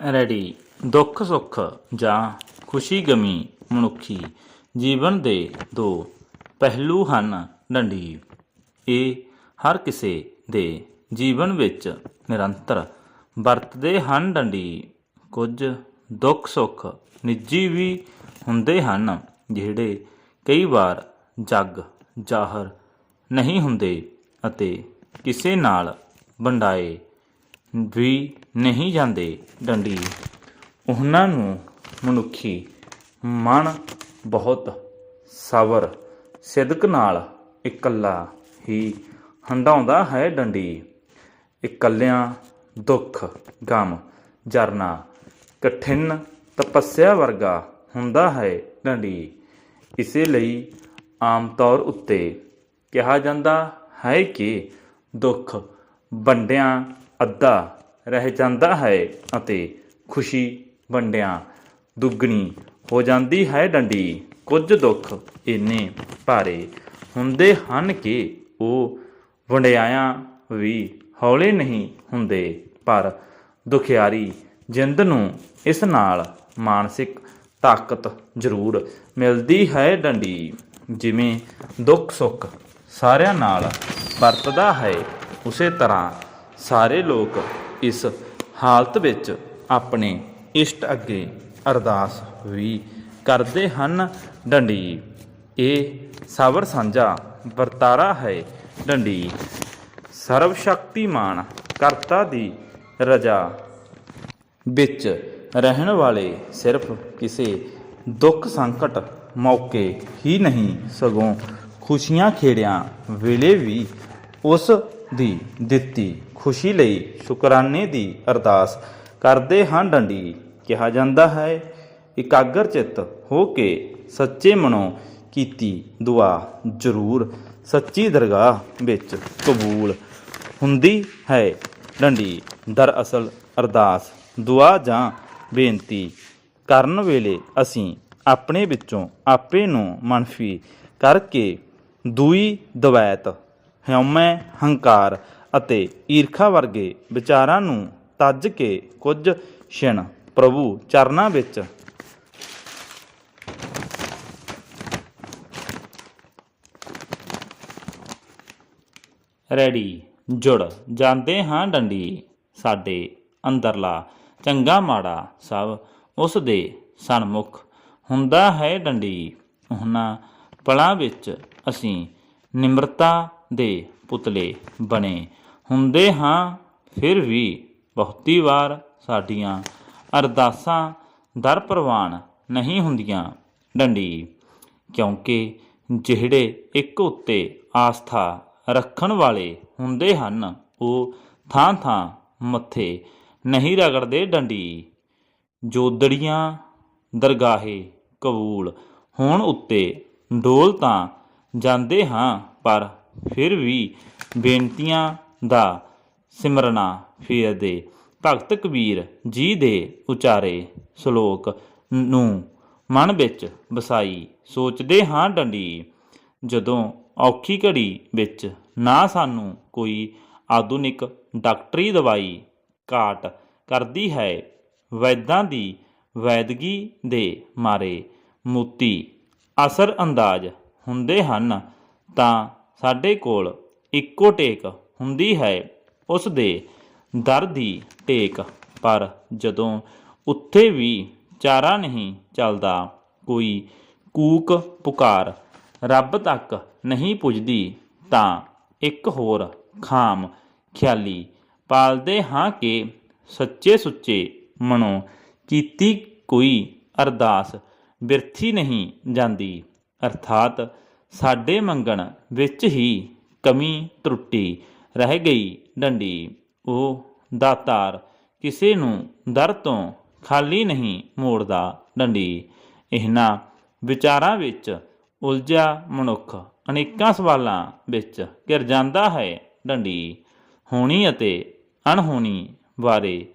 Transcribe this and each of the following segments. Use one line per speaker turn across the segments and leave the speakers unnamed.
Ready. ਦੁੱਖ ਸੁੱਖ ਜਾਂ ਖੁਸ਼ੀ ਗਮੀ ਮਨੁੱਖੀ ਜੀਵਨ ਦੇ ਦੋ ਪਹਿਲੂ ਹਨ ਡੰਡੀ ਇਹ ਹਰ ਕਿਸੇ ਦੇ ਜੀਵਨ ਵਿੱਚ ਨਿਰੰਤਰ ਵਰਤਦੇ ਹਨ ਡੰਡੀ ਕੁਝ ਦੁੱਖ ਸੁੱਖ ਨਿੱਜੀ ਵੀ ਹੁੰਦੇ ਹਨ, ਜਿਹੜੇ ਕਈ ਵਾਰ ਜੱਗ, ਜ਼ਾਹਰ ਨਹੀਂ ਹੁੰਦੇ ਅਤੇ ਕਿਸੇ ਨਾਲ ਵੰਡਾਏ ਵੀ ਨਹੀਂ ਜਾਂਦੇ ਡੰਡੀ। ਉਹਨਾਂ ਨੂੰ ਮਨੁੱਖੀ ਮਨ ਬਹੁਤ ਸਬਰ ਸਿਦਕ ਨਾਲ ਇਕੱਲਾ ਹੀ ਹੰਡਾਉਂਦਾ ਹੈ ਡੰਡੀ। ਇਕੱਲਿਆਂ ਦੁੱਖ, ਗਮ, ਜਰਨਾ, ਕਠਿਨ ਤਪੱਸਿਆ ਵਰਗਾ ਹੁੰਦਾ ਹੈ ਡੰਡੀ। ਇਸੇ ਲਈ ਆਮ ਤੌਰ ਉੱਤੇ ਕਿਹਾ ਜਾਂਦਾ ਹੈ ਕਿ ਦੁੱਖ ਵੰਡਿਆਂ ਅੱਧਾ ਰਹਿ ਜਾਂਦਾ ਹੈ ਅਤੇ ਖੁਸ਼ੀ ਵੰਡਿਆਂ ਦੁੱਗਣੀ ਹੋ ਜਾਂਦੀ ਹੈ ਡੰਡੀ। ਕੁਝ ਦੁੱਖ ਇੰਨੇ ਭਾਰੇ ਹੁੰਦੇ ਹਨ ਕਿ ਉਹ ਵੰਡਿਆਇਆਂ ਵੀ ਹੌਲੇ ਨਹੀਂ ਹੁੰਦੇ। ਪਰ ਦੁਖਿਆਰੀ ਜਿੰਦ ਨੂੰ ਇਸ ਨਾਲ ਮਾਨਸਿਕ ਤਾਕਤ ਜ਼ਰੂਰ ਮਿਲਦੀ ਹੈ ਡੰਡੀ। ਜਿਵੇਂ ਦੁੱਖ ਸੁੱਖ ਸਾਰਿਆਂ ਨਾਲ ਵਰਤਦਾ ਹੈ, ਉਸੇ ਤਰ੍ਹਾਂ ਸਾਰੇ ਲੋਕ ਇਸ ਹਾਲਤ ਵਿੱਚ ਆਪਣੇ ਇਸ਼ਟ ਅੱਗੇ ਅਰਦਾਸ ਵੀ ਕਰਦੇ ਹਨ। ਡੰਡੀ, ਇਹ ਸਬਰ ਸਾਂਝਾ ਵਰਤਾਰਾ ਹੈ। ਡੰਡੀ ਸਰਵ ਸ਼ਕਤੀਮਾਨ ਕਰਤਾ ਦੀ ਰਜਾ। ਵਿੱਚ ਰਹਿਣ ਵਾਲੇ ਸਿਰਫ ਕਿਸੇ ਦੁੱਖ ਸੰਕਟ ਮੌਕੇ ਹੀ ਨਹੀਂ, ਸਗੋਂ ਖੁਸ਼ੀਆਂ ਖੇੜਿਆਂ ਵੇਲੇ ਵੀ ਉਸ ਦੀ ਦਿੱਤੀ ਖੁਸ਼ੀ ਲਈ ਸ਼ੁਕਰਾਨੇ ਦੀ ਅਰਦਾਸ ਕਰਦੇ ਹਾਂ ਡੰਡੀ। ਕਿਹਾ ਜਾਂਦਾ ਹੈ, ਇਕਾਗਰ ਚਿੱਤ ਹੋ ਕੇ ਸੱਚੇ ਮਨੋਂ ਕੀਤੀ ਦੁਆ ਜ਼ਰੂਰ, ਸੱਚੀ ਦਰਗਾਹ ਵਿੱਚ ਕਬੂਲ ਹੁੰਦੀ ਹੈ। ਡੰਡੀ, ਦਰਅਸਲ ਅਰਦਾਸ, ਦੁਆ ਜਾਂ ਬੇਨਤੀ ਕਰਨ ਵੇਲੇ ਅਸੀਂ ਆਪਣੇ ਵਿੱਚੋਂ ਆਪੇ ਨੂੰ ਮਨਫੀ ਕਰਕੇ ਦੂਈ ਦਵੈਤ, ਹਉਮੈ ਹੰਕਾਰ ਅਤੇ ਈਰਖਾ ਵਰਗੇ ਵਿਚਾਰਾਂ ਨੂੰ ਤੱਜ ਕੇ ਕੁਝ ਛਿਣ ਪ੍ਰਭੂ ਚਰਨਾਂ ਵਿੱਚ। ਰੈਡੀ, ਜੁੜ, ਜਾਂਦੇ ਹਾਂ ਡੰਡੀ, ਸਾਡੇ ਅੰਦਰਲਾ, ਚੰਗਾ ਮਾੜਾ ਸਭ, ਉਸ ਦੇ ਸਨਮੁਖ, ਹੁੰਦਾ ਹੈ ਡੰਡੀ, ਉਹਨਾਂ ਪਲਾਂ ਵਿੱਚ ਅਸੀਂ ਨਿਮਰਤਾ ਦੇ ਪੁਤਲੇ ਬਣੇ। ਹੁੰਦੇ ਹਾਂ, ਫਿਰ ਵੀ ਬਹੁਤੀ ਵਾਰ ਸਾਡੀਆਂ ਅਰਦਾਸਾਂ ਦਰ ਪ੍ਰਵਾਨ ਨਹੀਂ ਹੁੰਦੀਆਂ। ਡੰਡੀ, ਕਿਉਂਕਿ ਜਿਹੜੇ ਇੱਕ ਉੱਤੇ ਆਸਥਾ ਰੱਖਣ ਵਾਲੇ ਹੁੰਦੇ ਹਨ, ਉਹ ਥਾਂ ਥਾਂ ਮੱਥੇ ਨਹੀਂ ਰਗੜਦੇ। ਡੰਡੀ ਜੋਦੜੀਆਂ ਦਰਗਾਹੇ ਕਬੂਲ ਹੋਣ ਉੱਤੇ ਡੋਲ ਤਾਂ ਜਾਂਦੇ ਹਾਂ, ਪਰ ਫਿਰ ਵੀ ਬੇਨਤੀਆਂ ਦਾ ਸਿਮਰਨਾ ਫੇਰਦੇ ਭਗਤ ਕਬੀਰ ਜੀ ਦੇ ਉਚਾਰੇ ਸ਼ਲੋਕ ਨੂੰ ਮਨ ਵਿੱਚ ਵਸਾਈ ਸੋਚਦੇ ਹਾਂ ਡੰਡੀ, ਜਦੋਂ ਔਖੀ ਘੜੀ ਵਿੱਚ ਨਾ ਸਾਨੂੰ ਕੋਈ ਆਧੁਨਿਕ ਡਾਕਟਰੀ ਦਵਾਈ ਘਾਟ ਕਰਦੀ ਹੈ, ਵੈਦਾਂ ਦੀ ਵੈਦਗੀ ਦੇ ਮਾਰੇ ਮੋਤੀ ਅਸਰ ਅੰਦਾਜ਼ ਹੁੰਦੇ ਹਨ, ਤਾਂ ਸਾਡੇ ਕੋਲ ਇੱਕੋ ਟੇਕ ਹੁੰਦੀ ਹੈ। ਉਸ ਦੇ ਦਰ ਦੀ ਟੇਕ। ਪਰ ਜਦੋਂ ਉੱਥੇ ਵੀ ਚਾਰਾ ਨਹੀਂ ਚੱਲਦਾ, ਕੋਈ ਕੂਕ ਪੁਕਾਰ ਰੱਬ ਤੱਕ ਨਹੀਂ ਪੁੱਜਦੀ, ਤਾਂ ਇੱਕ ਹੋਰ ਖਾਮ ਖਿਆਲੀ ਪਾਲਦੇ ਹਾਂ ਕਿ ਸੱਚੇ ਸੁੱਚੇ ਮਨੋਂ ਕੀਤੀ ਕੋਈ ਅਰਦਾਸ ਬਿਰਥੀ ਨਹੀਂ ਜਾਂਦੀ। ਅਰਥਾਤ ਸਾਡੇ ਮੰਗਣ ਵਿੱਚ ਹੀ ਕਮੀ ਤਰੁੱਟੀ ਰਹਿ ਗਈ ਡੰਡੀ। ਉਹ ਦਾਤਾਰ ਕਿਸੇ ਨੂੰ ਦਰ ਤੋਂ ਖਾਲੀ ਨਹੀਂ ਮੋੜਦਾ ਡੰਡੀ। ਇਹਨਾਂ ਵਿਚਾਰਾਂ ਵਿੱਚ ਉਲਝਿਆ ਮਨੁੱਖ ਅਨੇਕਾਂ ਸਵਾਲਾਂ ਵਿੱਚ ਘਿਰ ਜਾਂਦਾ ਹੈ ਡੰਡੀ। ਹੋਣੀ ਅਤੇ ਅਣਹੋਣੀ ਬਾਰੇ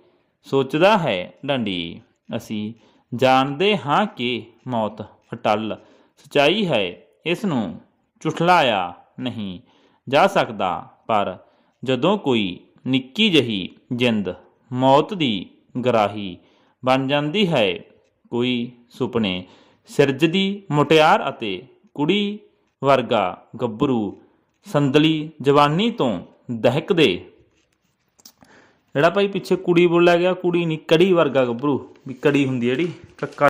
ਸੋਚਦਾ ਹੈ ਡੰਡੀ। ਅਸੀਂ ਜਾਣਦੇ ਹਾਂ ਕਿ ਮੌਤ ਅਟਲ ਸਚਾਈ ਹੈ, ਇਸ ਨੂੰ ਝੁਠਲਾਇਆ ਨਹੀਂ ਜਾ ਸਕਦਾ, ਪਰ ਜਦੋਂ ਕੋਈ ਨਿੱਕੀ ਜਹੀ ਜਿੰਦ ਮੌਤ ਦੀ ਗਰਾਹੀ ਬਣ ਜਾਂਦੀ ਹੈ, ਕੋਈ ਸੁਪਨੇ ਸਿਰਜਦੀ ਮੁਟਿਆਰ ਅਤੇ ਕੁੜੀ ਵਰਗਾ ਗੱਭਰੂ ਸੰਦਲੀ ਜਵਾਨੀ ਤੋਂ ਦਹਿਕਦੇ। ਜਿਹੜਾ ਭਾਈ ਪਿੱਛੇ ਕੁੜੀ ਬੋਲਿਆ ਗਿਆ, ਕੁੜੀ ਨਹੀਂ ਕੜੀ ਵਰਗਾ ਗੱਭਰੂ, ਵੀ ਕੜੀ ਹੁੰਦੀ ਜਿਹੜੀ, ਕੱਕਾ